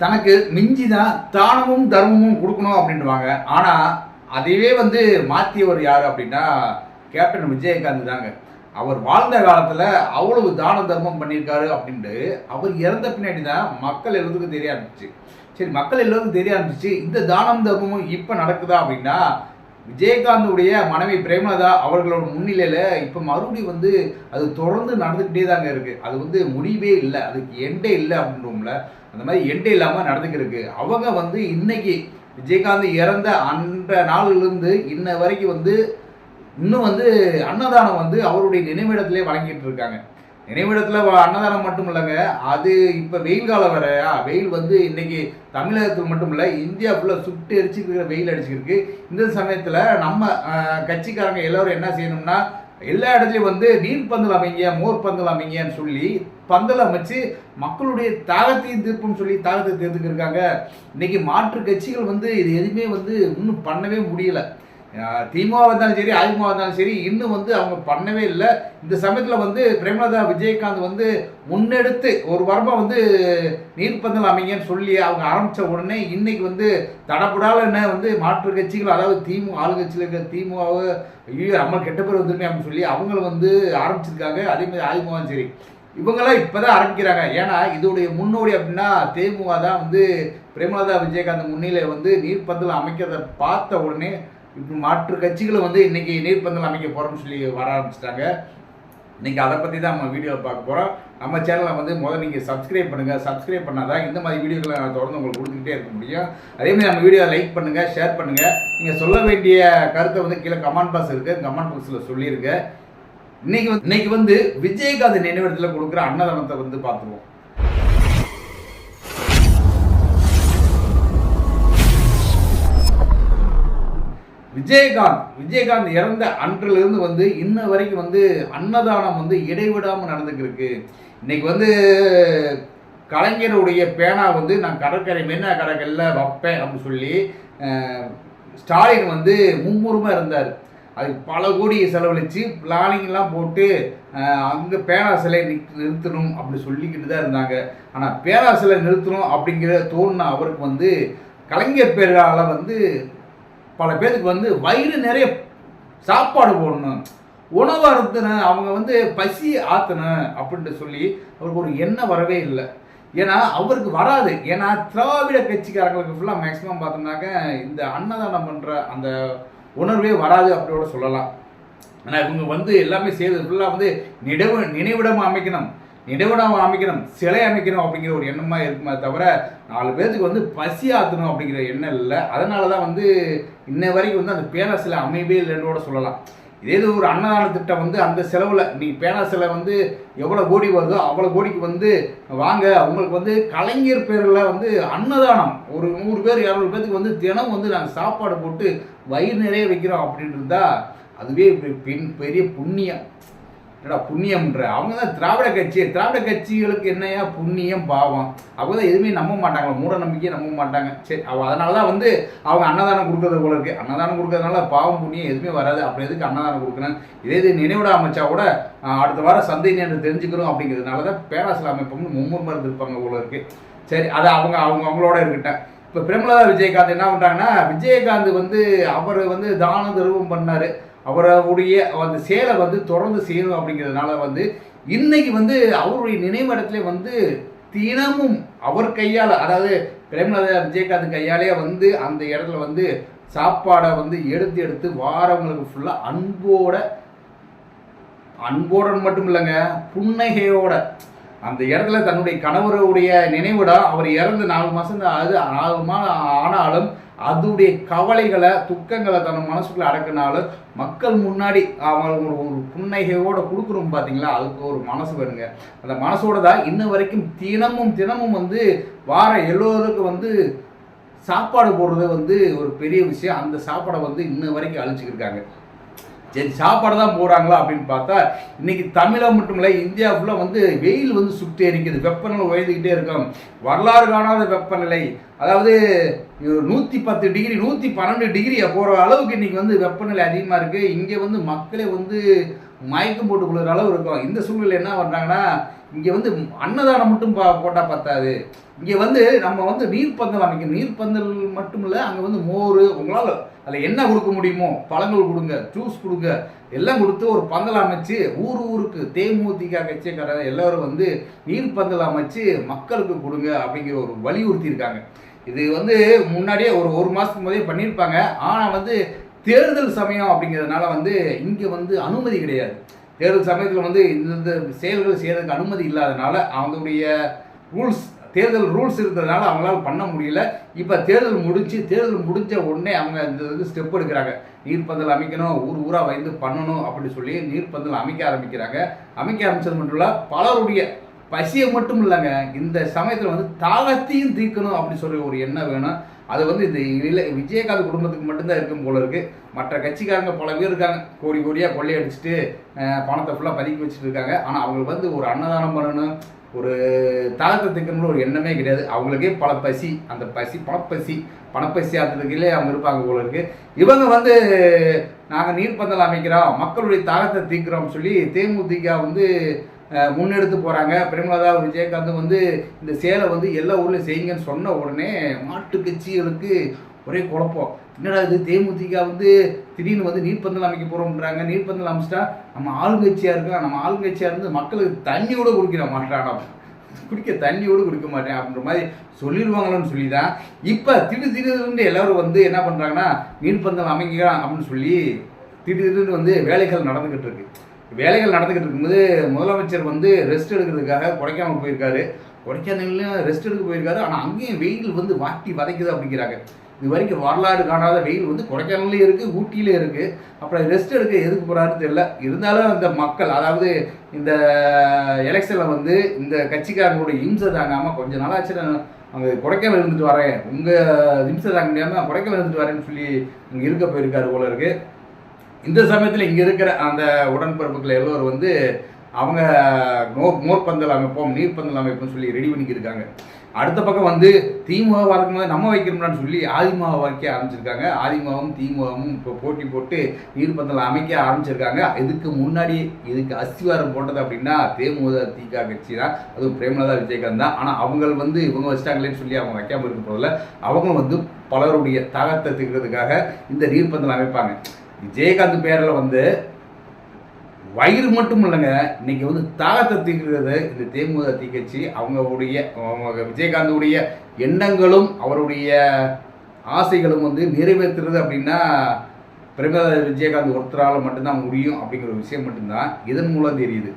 தனக்கு மிஞ்சி தான் தானமும் தர்மமும் கொடுக்கணும் அப்படின்வாங்க ஆனால் அதையே வந்து மாற்றியவர் யார் அப்படின்னா கேப்டன் விஜயகாந்த் தாங்க. அவர் வாழ்ந்த காலத்தில் அவ்வளவு தான தர்மம் பண்ணியிருக்காரு அப்படின்ட்டு அவர் இறந்த பின்னாடி தான் மக்கள் எல்லாத்துக்கும் தெரிய ஆரம்பிச்சு. சரி மக்கள் எல்லாருக்கும் தெரிய ஆரம்பிச்சு இந்த தானம் தர்மமும் இப்போ நடக்குதா அப்படின்னா விஜயகாந்துடைய மனைவி பிரேமலதா அவர்களோட முன்னிலையில் இப்போ மறுபடியும் வந்து அது தொடர்ந்து நடந்துக்கிட்டே தாங்க இருக்குது அது வந்து முடிவே இல்லை. அதுக்கு எண்டே இல்லை அப்படின்றோம்ல. அந்த மாதிரி எண்டே இல்லாமல் நடந்துக்கிருக்கு அவங்க வந்து இன்னைக்கு விஜயகாந்த் இறந்த அன்ற நாளிலிருந்து இன்ன வரைக்கும் வந்து இன்னும் வந்து அன்னதானம் வந்து அவருடைய நினைவிடத்திலே வழங்கிட்டு இருக்காங்க. நினைவிடத்தில் வ- அன்னதானம் மட்டும் இல்லைங்க அது இப்போ வெயில் காலம் வரையா வெயில் வந்து இன்னைக்கு தமிழகத்தில் மட்டும் இல்லை இந்தியா ஃபுல்லாக சுட்டு எரிச்சுக்கிற வெயில் அடிச்சுக்கிருக்கு இந்த சமயத்தில் நம்ம கட்சிக்காரங்க எல்லோரும் என்ன செய்யணும்னா எல்லா இடத்துலையும் வந்து நீர் பந்தல் அமைங்க மோர் பந்தல் அமைங்கன்னு சொல்லி பந்தல் அமைச்சு மக்களுடைய தாகத்தையும் தீர்ப்புன்னு சொல்லி தாகத்தை தீர்த்துக்கிருக்காங்க இன்னைக்கு மாற்று கட்சிகள் வந்து இது எதுவுமே வந்து இன்னும் பண்ணவே முடியல. திமுக இருந்தாலும் சரி அதிமுக இருந்தாலும் சரி இன்னும் வந்து அவங்க பண்ணவே இல்லை. இந்த சமயத்தில் வந்து பிரேமலதா விஜயகாந்த் வந்து முன்னெடுத்து ஒரு வாரமாக வந்து நீர்ப்பந்தல் அமைங்கன்னு சொல்லி அவங்க ஆரம்பித்த உடனே இன்னைக்கு வந்து தடப்படாலன்னு வந்து மாற்று கட்சிகள் அதாவது திமுக ஆளுங்கட்சியில் இருக்கிற திமுகவை ஐயோ நம்ம கெட்ட பேர் வந்துருமே அப்படின்னு சொல்லி அவங்கள வந்து ஆரம்பிச்சிருக்காங்க. அதே மாதிரி அதிமுகவும் சரி. இவங்கெல்லாம் இப்போதான் ஆரம்பிக்கிறாங்க. ஏன்னா இதோடைய முன்னோடி அப்படின்னா தேமுக தான் வந்து பிரேமலதா விஜயகாந்த் முன்னிலை வந்து நீர்ப்பந்தல் அமைக்கிறத பார்த்த உடனே இப்போ மாற்று கட்சிகளை வந்து இன்னைக்கு நீர்ப்பந்தல் அமைக்க போகிறோம்னு சொல்லி வர ஆரம்பிச்சிட்டாங்க. இன்னைக்கு அதை பற்றி தான் நம்ம வீடியோ பார்க்க போகிறோம் நம்ம சேனலை வந்து முதல்ல நீங்கள் சப்ஸ்கிரைப் பண்ணுங்கள் சப்ஸ்கிரைப் பண்ணாதான் இந்த மாதிரி வீடியோக்களை நான் தொடர்ந்து உங்களுக்கு கொடுத்துக்கிட்டே இருக்க முடியும். அதேமாதிரி நம்ம வீடியோ லைக் பண்ணுங்கள் ஷேர் பண்ணுங்கள் நீங்கள் சொல்ல வேண்டிய கருத்தை வந்து கீழே கமெண்ட் பாக்ஸ் இருக்குது கமெண்ட் பாக்ஸில் சொல்லியிருக்கேன் இன்னைக்கு வந்து இன்னைக்கு வந்து விஜயகாந்த் நினைவிடத்தில் கொடுக்குற அன்னதானத்தை வந்து பார்த்துருவோம். விஜயகாந்த் விஜயகாந்த் இறந்த அன்றிலிருந்து வந்து இன்ன வரைக்கும் வந்து அன்னதானம் வந்து இடைவிடாமல் நடந்துக்கிருக்கு. இன்னைக்கு வந்து கலைஞருடைய பேனா வந்து நான் கடற்கரை மெரினா கடற்கரையில் வைப்பேன் அப்படின்னு சொல்லி ஸ்டாலின் வந்து மும்முரமாக இருந்தார். அதுக்கு பல கோடி செலவழித்து பிளானிங்லாம் போட்டு அங்கே பேனா சிலை நிறுத்தணும் அப்படி சொல்லிக்கிட்டு தான் இருந்தாங்க. ஆனால் பேனா சிலை நிறுத்தணும் அப்படிங்கிற தோணுன அவருக்கு வந்து கலைஞர் பேரால் வந்து பல பேருக்கு வந்து வயிறு நிறைய சாப்பாடு போடணும். உணவு அறுத்தணும் அவங்க வந்து பசி ஆத்தணும் அப்படின்ட்டு சொல்லி அவருக்கு ஒரு எண்ணம் வரவே இல்லை. ஏன்னா அவருக்கு வராது. ஏன்னா திராவிட கட்சிக்காரங்களுக்கு ஃபுல்லாக மேக்ஸிமம் பார்த்தோம்னாக்க இந்த அன்னதானம் பண்ணுற அந்த உணர்வே வராது அப்படியோட சொல்லலாம். ஆனால் இவங்க வந்து எல்லாமே செய்தது ஃபுல்லாக வந்து நினைவு நினைவிடம் அமைக்கணும். நினைவிடம் அமைக்கணும் சிலை அமைக்கணும் அப்படிங்கிற ஒரு எண்ணமாக இருக்குமே தவிர நாலு பேர்த்துக்கு வந்து பசி ஆற்றணும் அப்படிங்கிற எண்ணம் இல்லை. அதனால தான் வந்து இன்ன வரைக்கும் வந்து அந்த பேனா சிலை அமையவே இல்லைன்னு கூட சொல்லலாம். இதே இது ஒரு அன்னதான திட்டம் வந்து அந்த செலவில் நீங்கள் பேனா சிலை வந்து எவ்வளோ கோடி வருதோ அவ்வளோ கோடிக்கு வந்து வாங்க. உங்களுக்கு வந்து கலைஞர் பேரில் வந்து அன்னதானம் ஒரு நூறு பேர் இரநூறு பேருக்கு வந்து தினம் வந்து நாங்கள் சாப்பாடு போட்டு வயிறு நிறைய வைக்கிறோம் அப்படின்ட்டு இருந்தால் அதுவே இப்படி பெண் பெரிய புண்ணியம். என்னடா புண்ணியம்ன்ற? அவங்க தான் திராவிட கட்சி. திராவிட கட்சிகளுக்கு என்னையா புண்ணியம் பாவம்? அவங்க தான் எதுவுமே நம்ப மாட்டாங்களா மூட நம்பிக்கையை நம்ப மாட்டாங்க. சரி அவ அதனால தான் வந்து அவங்க அன்னதானம் கொடுக்குறது போல இருக்கு. அன்னதானம் கொடுக்கறதுனால பாவம் புண்ணியம் எதுவுமே வராது. அப்புறம் எதுக்கு அன்னதானம் கொடுக்கணும் இதே இது நினைவிட அமைச்சா கூட அடுத்த வாரம் சந்தை என்று தெரிஞ்சுக்கணும் அப்படிங்கிறதுனால தான் பேராசில் அமைப்போம்னு மருந்து இருப்பாங்க போல இருக்கு. சரி அது அவங்க அவங்க அவங்களோட இருக்கட்டும். இப்போ பிரேமலதா விஜயகாந்த் என்ன பண்ணுறாங்கன்னா விஜயகாந்த் வந்து அவர் வந்து தான தருவம் பண்ணார். அவருடைய அந்த சேலை வந்து தொடர்ந்து செய்யணும் அப்படிங்கிறதுனால வந்து இன்னைக்கு வந்து அவருடைய நினைவிடத்துல வந்து தினமும் அவர் கையால் அதாவது பிரேமலதா விஜயகாந்த் கையாலே வந்து அந்த இடத்துல வந்து சாப்பாடை வந்து எடுத்து எடுத்து வாரவங்களுக்கு ஃபுல்லாக அன்போட அன்போடன்னு மட்டும் இல்லைங்க புன்னகையோட அந்த இடத்துல தன்னுடைய கணவருடைய நினைவிடம் அவர் இறந்து நாலு மாதம் அது நாலு மாதம் ஆனாலும் அதுடைய கவலைகளை துக்கங்களை தன் மனசுக்குள்ள அடக்கினாலும் மக்கள் முன்னாடி அவங்க ஒரு ஒரு புன்னகையோட கொடுக்குறோம் பார்த்தீங்களா அதுக்கு ஒரு மனசு வேணுங்க. அந்த மனசோட தான் இன்ன வரைக்கும் தினமும் தினமும் வந்து வார எல்லோருக்கும் வந்து சாப்பாடு போடுறது வந்து ஒரு பெரிய விஷயம். அந்த சாப்பாடை வந்து இன்ன வரைக்கும் அழிச்சுக்கிருக்காங்க சரி சாப்பாடு தான் போகிறாங்களா அப்படின்னு பார்த்தா இன்னைக்கு தமிழகம் மட்டும் இல்லை இந்தியா ஃபுல்லாக வந்து வெயில் வந்து சுட்டு எரிக்குது வெப்பநிலை உயர்ந்துக்கிட்டே இருக்கும். வரலாறு காணாத வெப்பநிலை. அதாவது நூற்றி பத்து டிகிரி நூற்றி பன்னெண்டு டிகிரி போகிற அளவுக்கு இன்னைக்கு வந்து வெப்பநிலை அதிகமாக இருக்குது இங்கே வந்து மக்களே வந்து மயக்கம் போட்டு கொடுக்குற அளவு இருக்கும். இந்த சூழ்நிலை என்ன பண்ணுறாங்கன்னா இங்கே வந்து அன்னதானம் மட்டும் பா போட்டால் பத்தாது. இங்கே வந்து நம்ம வந்து நீர்ப்பந்தல் அமைக்கணும். நீர்ப்பந்தல் மட்டும் இல்லை அங்கே வந்து மோர் உங்களால் அதில் என்ன கொடுக்க முடியுமோ பழங்கள் கொடுங்க ஜூஸ் கொடுங்க எல்லாம் கொடுத்து ஒரு பந்தல் அமைச்சு ஊர் ஊருக்கு தேமுதிக கட்சிக்காரர் எல்லோரும் வந்து நீர்ப்பந்தல் அமைச்சு மக்களுக்கு கொடுங்க அப்படிங்கிற ஒரு வலியுறுத்தி இருக்காங்க இது வந்து முன்னாடியே ஒரு ஒரு மாதத்துக்கு முதலே பண்ணியிருப்பாங்க. ஆனால் வந்து தேர்தல் சமயம் அப்படிங்கிறதுனால வந்து இங்கே வந்து அனுமதி கிடையாது. தேர்தல் சமயத்தில் வந்து இந்த செயல்கள் செய்யறதுக்கு அனுமதி இல்லாதனால அவங்களுடைய ரூல்ஸ் தேர்தல் ரூல்ஸ் இருந்ததுனால அவங்களால பண்ண முடியல. இப்போ தேர்தல் முடிஞ்சு தேர்தல் முடிஞ்ச உடனே அவங்க இந்த இது ஸ்டெப் எடுக்கிறாங்க. நீர்ப்பந்தல் அமைக்கணும் ஊர் ஊராக வந்து பண்ணணும் அப்படின்னு சொல்லி நீர்ப்பந்தல் அமைக்க ஆரம்பிக்கிறாங்க. அமைக்க ஆரம்பித்தது மட்டும் இல்லை பலருடைய பசியை மட்டும் இல்லைங்க இந்த சமயத்தில் வந்து தாகத்தையும் தீர்க்கணும் அப்படின்னு சொல்லி ஒரு எண்ணம் வேணும். அது வந்து இந்த இல்லை விஜயகாந்த் குடும்பத்துக்கு மட்டும்தான் இருக்கும் போல இருக்கு. மற்ற கட்சிக்காரங்க பல பேர் இருக்காங்க. கோடி கோடியாக கொள்ளையடிச்சிட்டு பணத்தை ஃபுல்லாக பதுக்கி வச்சுட்டு இருக்காங்க. ஆனால் அவங்களுக்கு வந்து ஒரு அன்னதானம் பண்ணணும் ஒரு தாகத்தை திக்கணும்னு ஒரு எண்ணமே கிடையாது. அவங்களுக்கே பல பசி அந்த பசி பணப்பசி பணப்பசி ஆத்துறதுக்குள்ளே அவங்க இருப்பாங்க போல இருக்கு. இவங்க வந்து நாங்கள் நீர்ப்பந்தல் அமைக்கிறோம் மக்களுடைய தாகத்தை தீர்க்கிறோம் சொல்லி தேமுதிக வந்து முன்னெடுத்து போகிறாங்க பிரேமலதா விஜயகாந்த் வந்து இந்த சேலை வந்து எல்லா ஊர்லேயும் செய்யுங்கன்னு சொன்ன உடனே மாட்டு கட்சிகளுக்கு ஒரே குழப்பம். என்னடா இது? தேமுதிக வந்து திடீர்னு வந்து நீர்ப்பந்தல் அமைக்க போகிறோம்ன்றாங்க நீர்ப்பந்தல் அமைச்சிட்டா நம்ம ஆளுங்கட்சியாக இருக்கலாம். நம்ம ஆளுங்கட்சியாக இருந்து மக்களுக்கு தண்ணி கூட குடிக்கிற மாட்டானா குடிக்க தண்ணி கூட குடிக்க மாட்டேன் அப்படின்ற மாதிரி சொல்லிடுவாங்களோன்னு சொல்லி தான் இப்போ திடீர் திடீர்னு எல்லோரும் வந்து என்ன பண்ணுறாங்கன்னா நீர்ப்பந்தல் அமைக்கலாம் அப்படின்னு சொல்லி திடீர்னு வந்து வேலைகள் நடந்துக்கிட்டு இருக்கு. வேலைகள் நடந்துக்கிட்டு இருக்கும்போது முதலமைச்சர் வந்து ரெஸ்ட் எடுக்கிறதுக்காக கொடைக்கானல் போயிருக்காரு. கொடைக்கானல்லையும் ரெஸ்ட் எடுக்க போயிருக்காரு. ஆனால் அங்கேயும் வெயில் வந்து வாட்டி வதைக்குது அப்படிங்கிறாங்க. இது வரைக்கும் வரலாறு காணாத வெயில் வந்து கொடைக்கானல்லையும் இருக்குது ஊட்டியிலே இருக்குது அப்புறம் ரெஸ்ட் எடுக்க எதுக்கு போகிறாருன்னு தெரியல. இருந்தாலும் அந்த மக்கள் அதாவது இந்த எலெக்ஷனில் வந்து இந்த கட்சிக்காரங்களுடைய இம்சை தாங்காமல் கொஞ்ச நாளாச்சு நான் அங்கே கொடைக்கானல் இருந்துட்டு வரேன். உங்கள் இம்சை தாங்க முடியாமல் கொடைக்கானல் இருந்துட்டு வரேன்னு சொல்லி இங்கே இருக்க போயிருக்காரு போல இருக்குது இந்த சமயத்தில் இங்கே இருக்கிற அந்த உடன்பிறப்புகள் எல்லோரும் வந்து அவங்க நோ மோர்பந்தல் அமைப்போம் நீர்பந்தல் அமைப்போம்னு சொல்லி ரெடி பண்ணிக்கிருக்காங்க. அடுத்த பக்கம் வந்து திமுக வளர்க்கும் போது நம்ம வைக்கிறோம்னு சொல்லி ஆதிமுக வைக்க ஆரம்பிச்சிருக்காங்க. ஆதிமுகவும் திமுகவும் இப்போ போட்டி போட்டு நீர்பந்தல் அமைக்க ஆரம்பிச்சிருக்காங்க. இதுக்கு முன்னாடி இதுக்கு அஸ்திவாரம் போட்டது அப்படின்னா தேமுக திக கட்சி தான். அதுவும் பிரேமலதா விஜயகாந்த் தான். ஆனால் அவங்க வந்து இவங்க வச்சிட்டாங்களேன்னு சொல்லி அவங்க வைக்காமல் இருக்க போதில் அவங்க வந்து பலருடைய தாகத்தை தீர்க்கிறதுக்காக இந்த நீர்பந்தல் அமைப்பாங்க. விஜயகாந்த் பேரில் வந்து வயிறு மட்டும் இல்லைங்க. இன்னைக்கு வந்து தாகத்தை தீர்க்கிறது இந்த தேமுக தீக்கட்சி அவங்களுடைய அவங்க விஜயகாந்துடைய எண்ணங்களும் அவருடைய ஆசைகளும் வந்து நிறைவேற்றுறது அப்படின்னா பிரேமலதா விஜயகாந்த் ஒருத்தரால் மட்டும்தான் முடியும் அப்படிங்கிற ஒரு விஷயம் மட்டும்தான். இதன் மூலம் தெரியுது.